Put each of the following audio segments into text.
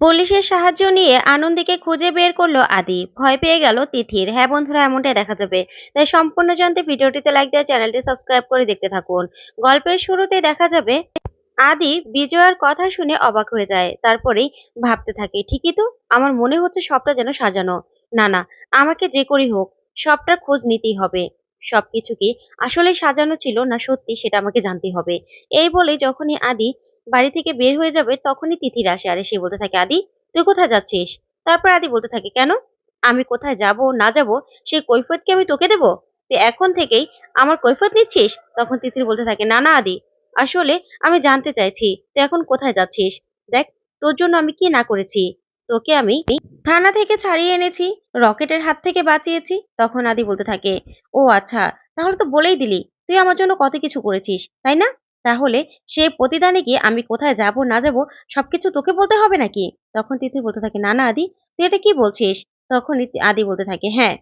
পুলিশের সাহায্য নিয়ে আনন্দীকে খুঁজে বের করল আদি। ভয় পেয়ে গেল তিথির। হ্যাঁ বন্ধুরা, এমনটাই দেখা যাবে। তাই সম্পূর্ণ জানতে ভিডিওটিতে লাইক দিয়ে চ্যানেলটি সাবস্ক্রাইব করে দেখতে থাকুন। গল্পের শুরুতে দেখা যাবে, আদি বিজয়ার কথা শুনে অবাক হয়ে যায়। তারপরেই ভাবতে থাকে, ঠিকই তো, আমার মনে হচ্ছে সবটা যেন সাজানো। না না, আমাকে যে করি হোক, সবটার খোঁজ নিতেই হবে। সবকিছু কি আসলে সাজানো ছিল না সত্যি সেটা আমাকে জানতে হবে। এই বলে যখনই আদি বাড়ি থেকে বের হয়ে যাবে তখনই তিথির আসে আর সে বলতে থাকে, আদি, তুই কোথায় যাচ্ছিস? তারপর আদি বলতে থাকে, কেন? আমি কোথায় যাব, না যাব? সেই কৈফিয়ত কি আমি তোকে দেব? তুই এখন থেকেই আমার কৈফত নিচ্ছিস? তখন তিথির বলতে থাকে, না না, আদি, আসলে আমি জানতে চাইছি, তুই এখন কোথায় যাচ্ছিস? দেখ, তোর জন্য আমি কি না করেছি? তোকে আমি থানা থেকে ছাড়িয়ে এনেছি, রকেটের হাত থেকে বাঁচিয়েছি, তখন আদি বলতে থাকে, ও আচ্ছা তাহলে তো বলেই দিলি, তুই আমার জন্য কত কিছু করেছিস, তাই না? তাহলে সে প্রতিদানে গিয়ে আমি কোথায় যাব, না যাব, সবকিছু তোকে বলতে হবে নাকি? তখন তিথি বলতে থাকে, না না আদি, তুই এটা কি বলছিস? তখন আদি বলতে থাকে হ্যাঁ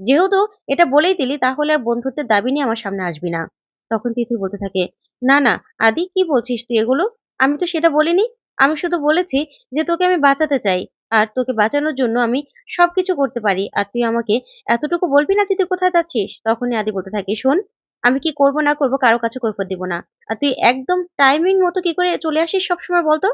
যেহেতু এটা বলেই দিলি, তাহলে আর বন্ধুত্বের দাবি নিয়ে আমার সামনে আসবি না। তখন তিথি বলতে থাকে, না না, আদি, কি বলছিস তুই এগুলো? আমি তো সেটা বলিনি, আমি শুধু বলেছি যে তোকে আমি বাঁচাতে চাই। আর তোকে বাঁচানোর জন্য আমি সবকিছু করতে পারি। আর তুই আমাকে এতটুকু বলবি না যে তুই কোথায় যাচ্ছিস? তখনই আদি বলতে থাকে, শোন, আমি কি করব না করব কারও কাছে কৈফত দিব না। আর তুই একদম টাইমিং মতো কি করে চলে আসিস সবসময় বলতো?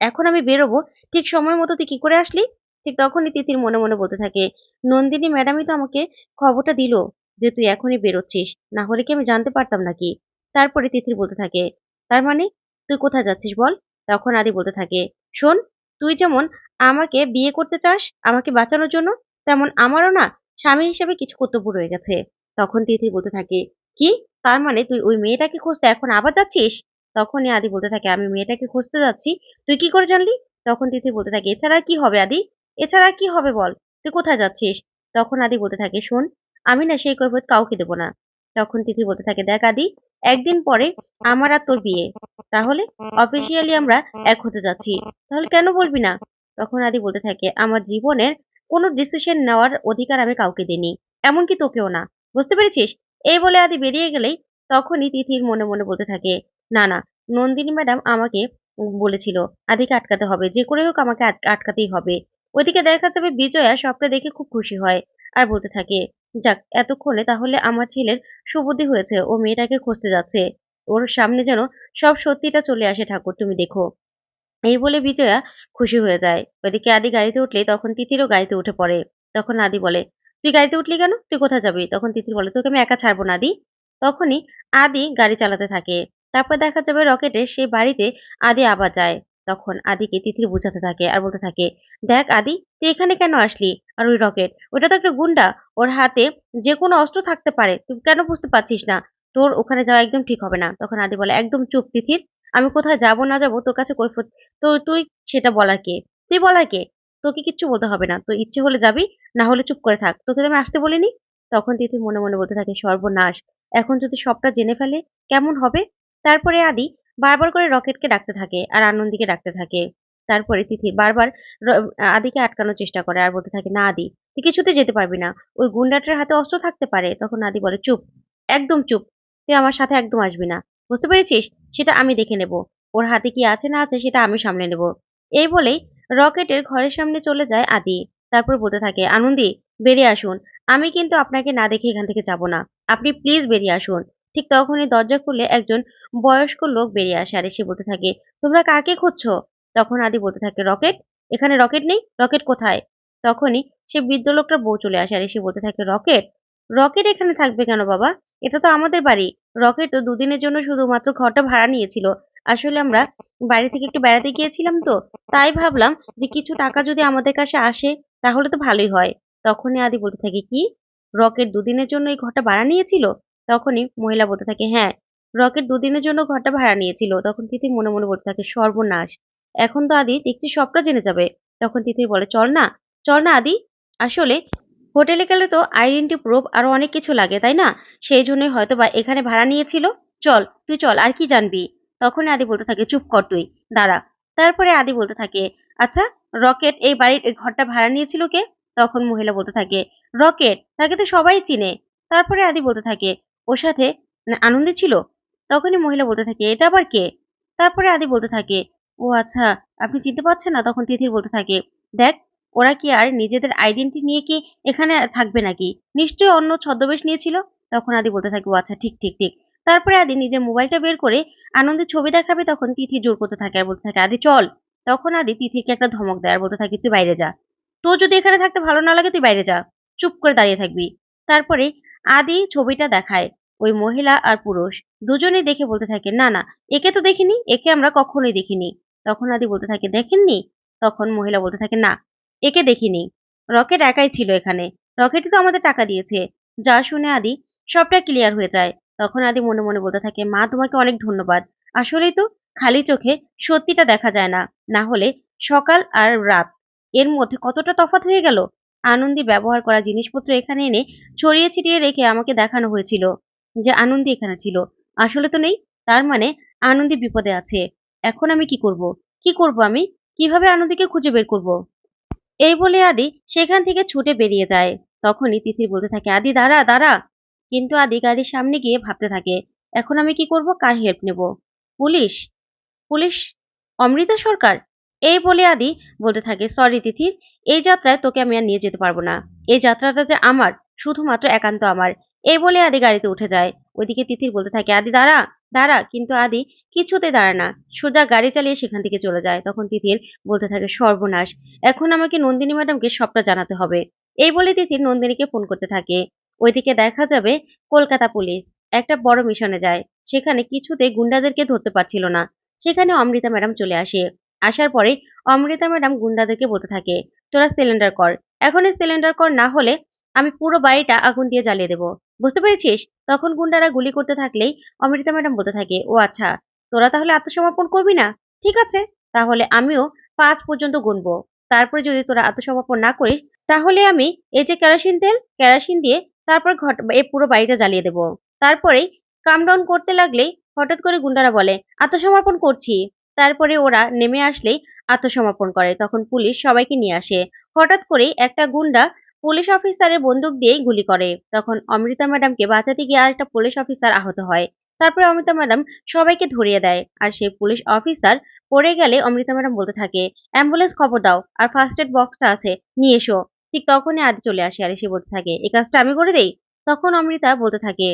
এখন আমি বেরোবো। ঠিক সময় মতো তুই কি করে আসলি? ঠিক তখনই তিথির মনে মনে বলতে থাকে, নন্দিনী ম্যাডামই তো আমাকে খবরটা দিল যে তুই এখনই বেরোচ্ছিস। না হলে কি আমি জানতে পারতাম নাকি? তারপরে তিথির বলতে থাকে, তার মানে তুই কোথায় যাচ্ছিস বল? তখন আদি বলতে থাকে, শোন তুই যেমন আমাকে বিয়ে করতে চাস, আমাকে বাঁচানোর জন্য, তেমন আমারও না স্বামী হিসেবে কিছু কর্তব্য রয়ে গেছে। তখন তিথি বলতে থাকে, কি? তার মানে তুই ওই মেয়েটাকে খুঁজতে এখন আবার যাচ্ছিস? তখনই আদি বলতে থাকে, আমি মেয়েটাকে খুঁজতে যাচ্ছি। তুই কি করে জানলি? তখন তিথি বলতে থাকে, এছাড়া কি হবে আদি? এছাড়া কি হবে বল? তুই কোথায় যাচ্ছিস? তখন আদি বলতে থাকে, শোন, আমি না সেই কৈফত কাউকে দেবো না। তখন তিথি বলতে থাকে, দেখ আদি, একদিন পরে আমার আর তোর বিয়ে। তাহলে অফিসিয়ালি আমরা এক হতে যাচ্ছি। তাহলে কেন বলবি না? তখন আদি বলতে থাকে আমার জীবনের কোনো ডিসিশন নেওয়ার অধিকার আমি কাউকে দিইনি। এমনকি তোকেও না। বুঝতে পেরেছিস? এই বলে আদি বেরিয়ে গেলেই তখনই তিথির মনে মনে বলতে থাকে না না নন্দিনী ম্যাডাম আমাকে বলেছিল আদিকে আটকাতে হবে। যে করে হোক আমাকে আটকাতেই হবে। ওইদিকে দেখা যাবে বিজয়া সবটা দেখে খুব খুশি হয় আর বলতে থাকে যাক এতক্ষণে তাহলে আমার ছেলের সুবুদ্ধি হয়েছে। ও মেয়েটাকে খুঁজতে যাচ্ছে। ওর সামনে যেন সব সত্যিটা চলে আসে ঠাকুর, তুমি দেখো। এই বলে বিজয়া খুশি হয়ে যায়। ওইদিকে আদি গাড়িতে উঠলে তখন তিথিরও গাড়িতে উঠে পড়ে। তখন আদি বলে, তুই গাড়িতে উঠলি কেন? তুই কোথায় যাবি? তখন তিথির বলে, তোকে আমি একা ছাড়বো না আদি। তখনই আদি গাড়ি চালাতে থাকে। তারপর দেখা যাবে রকেটে সেই বাড়িতে আদি আবার যায়। তখন আদিকে তিথির বোঝাতে থাকে আর বলতে থাকে, দেখ আদি, তুই এখানে কেন আসলি? আর ওই রকেট ওটা তো একটা গুন্ডা ওর হাতে যে কোনো অস্ত্র থাকতে পারে। তুই কেন বুঝতে পারছিস না? তোর ওখানে যাওয়া একদম ঠিক হবে না। তখন আদি বলে, একদম চুপ, তিথির। আমি কোথায় যাব, না যাব? তোর কাছে কৈফত তো, তুই সেটা বলার কে? তুই বলার কে? তোকে কিচ্ছু বলতে হবে না। তোর ইচ্ছে হলে যাবি, না হলে চুপ করে থাক। তোকে আমি আসতে বলিনি? তখন তিথি মনে মনে বলতে থাকে, সর্বনাশ। এখন যদি সবটা জেনে ফেলে, কেমন হবে? তারপরে আদি বারবার করে রকেটকে ডাকতে থাকে আর আনন্দীকে ডাকতে থাকে। তারপরে তিথি বারবার আদিকে আটকানোর চেষ্টা করে আর বলতে থাকে, না আদি, তুই কিছুতে যেতে পারবি না। ওই গুন্ডাটার হাতে অস্ত্র থাকতে পারে। তখন আদি বলে, চুপ, একদম চুপ। তুই আমার সাথে একদম আসবি না। বুঝতে পেরেছিস? সেটা আমি দেখে নেব। ওর হাতে কি আছে না আছে সেটা আমি সামলে নেব। এই বলেই রকেটের ঘরের সামনে চলে যায় আদি। তারপর বলতে থাকে, আনন্দি, বেরিয়ে আসুন। আমি কিন্তু আপনাকে না দেখে এখান থেকে যাব না। আপনি প্লিজ বেরিয়ে আসুন। ঠিক তখনই দরজা খুলে একজন বয়স্ক লোক বেরিয়ে আসে আর এসে বলতে থাকে, তোমরা কাকে খুঁজছো? তখন আদি বলতে থাকে, রকেট? এখানে রকেট নেই? রকেট কোথায়? তখনই সে বৃদ্ধ লোকটার বউ চলে আসে আর এসে বলতে থাকে, রকেট রকেট এখানে থাকবে কেন বাবা? এটা তো আমাদের বাড়ি। রকেট তো দুদিনের জন্য শুধুমাত্র ঘরটা ভাড়া নিয়েছিল। আসলে আমরা বাড়ি থেকে একটু বেড়াতে গিয়েছিলাম তো। তাই ভাবলাম যে কিছু টাকা যদি আমাদের কাছে আসে, তাহলে তো ভালোই হয়। তখনই আদি বলতে থাকে, কি? রকেট দুদিনের জন্য এই ঘরটা ভাড়া নিয়েছিল? তখনই মহিলা বলতে থাকে হ্যাঁ রকেট দুদিনের জন্য ঘরটা ভাড়া নিয়েছিল। তখন তিথি মনে মনে বলতে থাকে, সর্বনাশ। এখন তো আদি দেখছি সবটা জেনে যাবে। তখন তিথি বলে, চল না চল না আদি। আসলে হোটেলে গেলে তো আইডেন্টি প্রুফ আরও অনেক কিছু লাগে, তাই না? সেই জন্যই হয়তো বা এখানে ভাড়া নিয়েছিল। চল, তুই চল, আর কি জানবি? তখন আদি বলতে থাকে, চুপ কর তুই, দাঁড়া। তারপরে আদি বলতে থাকে আচ্ছা রকেট, এই বাড়ির এই ঘরটা ভাড়া নিয়েছিল কে? তখন মহিলা বলতে থাকে, রকেট, তাকে তো সবাই চিনে। তারপরে আদি বলতে থাকে, ওর সাথে আনন্দে ছিল? তখনই মহিলা বলতে থাকে, এটা আবার কে? তারপরে আদি বলতে থাকে, ও আচ্ছা আপনি চিনতে পারছেন না? তখন তিথির বলতে থাকে, দেখ ওরা কি আর নিজেদের আইডেন্টি নিয়ে কি এখানে থাকবে নাকি? নিশ্চয়ই অন্য ছদ্মবেশ নিয়েছিল? তখন আদি বলতে থাকে, ও আচ্ছা ঠিক ঠিক ঠিক। তারপরে আদি নিজের মোবাইলটা বের করে আনন্দের ছবি দেখাবে, তখন তিথি জোর করতে থাকে আর বলতে থাকে, আদি, চল। তখন আদি তিথিকে একটা ধমক দেয় আর বলতে থাকে, তুই বাইরে যা। তোর যদি এখানে থাকতে ভালো না লাগে, তুই বাইরে যা। চুপ করে দাঁড়িয়ে থাকবি। তারপরে আদি ছবিটা দেখায় ওই মহিলা আর পুরুষ। দুজনেই দেখে বলতে থাকে, না না, একে তো দেখিনি, একে আমরা কখনোই দেখিনি। তখন আদি বলতে থাকে, দেখেননি? তখন মহিলা বলতে থাকে, না একে দেখিনি। রকেট একাই ছিল এখানে। রকেটই তো আমাদের টাকা দিয়েছে। যা শুনে আদি সবটা ক্লিয়ার হয়ে যায়। তখন আদি মনে মনে বলতে থাকে, মা, তোমাকে অনেক ধন্যবাদ। আসলেই তো খালি চোখে সত্যিটা দেখা যায় না। না হলে সকাল আর রাত এর মধ্যে কতটা তফাৎ হয়ে গেল? আনন্দি ব্যবহার করা জিনিসপত্র এখানে এনে ছড়িয়ে ছিটিয়ে রেখে আমাকে দেখানো হয়েছিল যে আনন্দি এখানে ছিল। আসলে তো নেই, তার মানে আনন্দি বিপদে আছে। এখন আমি কি করব? কি করব আমি? কীভাবে আনন্দীকে খুঁজে বের করব? এই বলে আদি সেখান থেকে ছুটে বেরিয়ে যায়। তখনই তিথির বলতে থাকে, আদি, দাঁড়া দাঁড়া। কিন্তু আদি গাড়ির সামনে গিয়ে ভাবতে থাকে, এখন আমি কি করব? কার হেল্প নেব? পুলিশ? পুলিশ? অমৃতা সরকার? এই বলে আদি বলতে থাকে সরি তিথির এই যাত্রায় তোকে আমি আর নিয়ে যেতে পারব না। এই যাত্রাটা যে আমার, শুধুমাত্র একান্ত আমার। এই বলে আদি গাড়িতে উঠে যায়। ওইদিকে তিথির বলতে থাকে, আদি, দাঁড়া দাঁড়া। কিন্তু আদি কিছুতে দাঁড়া না। সোজা গাড়ি চালিয়ে সেখান থেকে চলে যায়। তখন তিথির বলতে থাকে, সর্বনাশ। এখন আমাকে নন্দিনী ম্যাডামকে সবটা জানাতে হবে। এই বলে তিথির নন্দিনীকে ফোন করতে থাকে। ওইদিকে দেখা যাবে কলকাতা পুলিশ। একটা বড় মিশনে যায়। সেখানে কিছুতে গুন্ডাদেরকে ধরতে পারছিল না। সেখানে অমৃতা ম্যাডাম চলে আসে। আসার পরে অমৃতা ম্যাডাম গুন্ডাদেরকে বলতে থাকে, তোরা সিলিন্ডার কর। এখন এই সিলিন্ডার কর না হলে আমি পুরো বাড়িটা আগুন দিয়ে জ্বালিয়ে দেবো। বুঝতে পেরেছিস? তখন গুন্ডারা গুলি করতে থাকলেই অমৃতা ম্যাডাম বলতে থাকে, ও আচ্ছা তোরা তাহলে আত্মসমর্পণ করবি না? ঠিক আছে, তাহলে আমিও পাঁচ পর্যন্ত গুনবো। তারপরে যদি তোরা আত্মসমর্পণ না করিস, তাহলে আমি এই যে কেরোসিন তেল, কেরোসিন দিয়ে তারপর ঘট এই পুরো বাড়িটা জ্বালিয়ে দেবো। তারপরেই কাম ডাউন করতে লাগলেই হঠাৎ করে গুন্ডারা বলে, আত্মসমর্পণ করছি। তারপরে ওরা নেমে আসলেই আত্মসমর্পণ করে। তখন পুলিশ সবাইকে নিয়ে আসে। হঠাৎ করেই একটা গুন্ডা পুলিশ অফিসারের বন্দুক দিয়েই গুলি করে। তখন অমৃতা ম্যাডামকে বাঁচাতে গিয়ে আরেকটা পুলিশ অফিসার আহত হয়। তারপরে অমৃতা ম্যাডাম সবাইকে ধরিয়ে দেয়। আর সেই পুলিশ অফিসার পড়ে গেলে অমৃতা ম্যাডাম বলতে থাকে, অ্যাম্বুলেন্স খবর দাও, আর ফার্স্ট এড বক্সটা আছে, নিয়ে এসো। ঠিক তখনই আদি চলে আসে আর এসে বলতে থাকে, এই কাজটা আমি করে দেই? তখন অমৃতা বলতে থাকে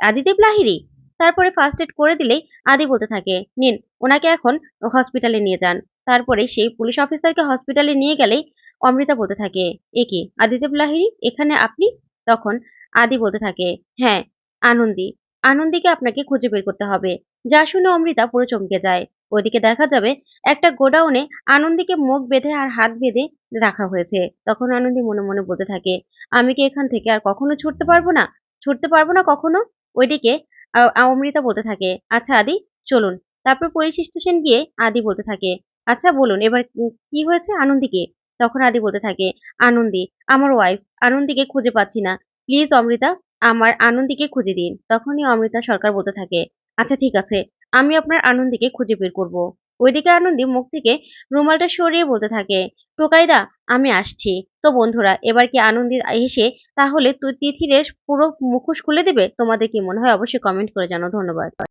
আদিদেব লাহিরি তারপরে ফার্স্ট এড করে দিলেই আদি বলতে থাকে, নিন, ওনাকে এখন হসপিটালে নিয়ে যান। তারপরে সেই পুলিশ অফিসারকে হসপিটালে নিয়ে গেলেই অমৃতা বলতে থাকে, এ কি আদিদেব লাহিরি এখানে আপনি? তখন আদি বলতে থাকে হ্যাঁ আনন্দি। আনন্দিকে আপনাকে খুঁজে বের করতে হবে। যা শুনে অমৃতা পুরো চমকে যায়। ওইদিকে দেখা যাবে, একটা গোডাউনে আনন্দিকে মুখ বেঁধে আর হাত বেঁধে রাখা হয়েছে। তখন আনন্দি মনে মনে বলতে থাকে, আমি কি এখান থেকে আর কখনো ছুটতে পারব না? ছুটতে পারব না কখনো? ওইদিকে অমৃতা বলতে থাকে আচ্ছা আদি, চলুন। তারপর পুলিশ স্টেশন গিয়ে আদি বলতে থাকে আচ্ছা বলুন, এবার কি হয়েছে আনন্দিকে? তখন আদি বলতে থাকে, আনন্দি, আমার ওয়াইফ আনন্দিকে খুঁজে পাচ্ছি না। প্লিজ অমৃতা আমার আনন্দিকে খুঁজে দিন। তখনই অমৃতা সরকার বলতে থাকে আচ্ছা ঠিক আছে, আমি আপনার আনন্দিকে খুঁজে বের করব। ওইদিকে আনন্দি মুখ থেকে রুমালটা সরিয়ে বলতে থাকে, টোকাইদা, আমি আসছি। তো বন্ধুরা, এবার কি আনন্দী এসে তাহলে তুই তিথিরের পুরো মুখোশ খুলে দেবে? তোমাদের কি মনে হয়? অবশ্যই কমেন্ট করে জানো ধন্যবাদ।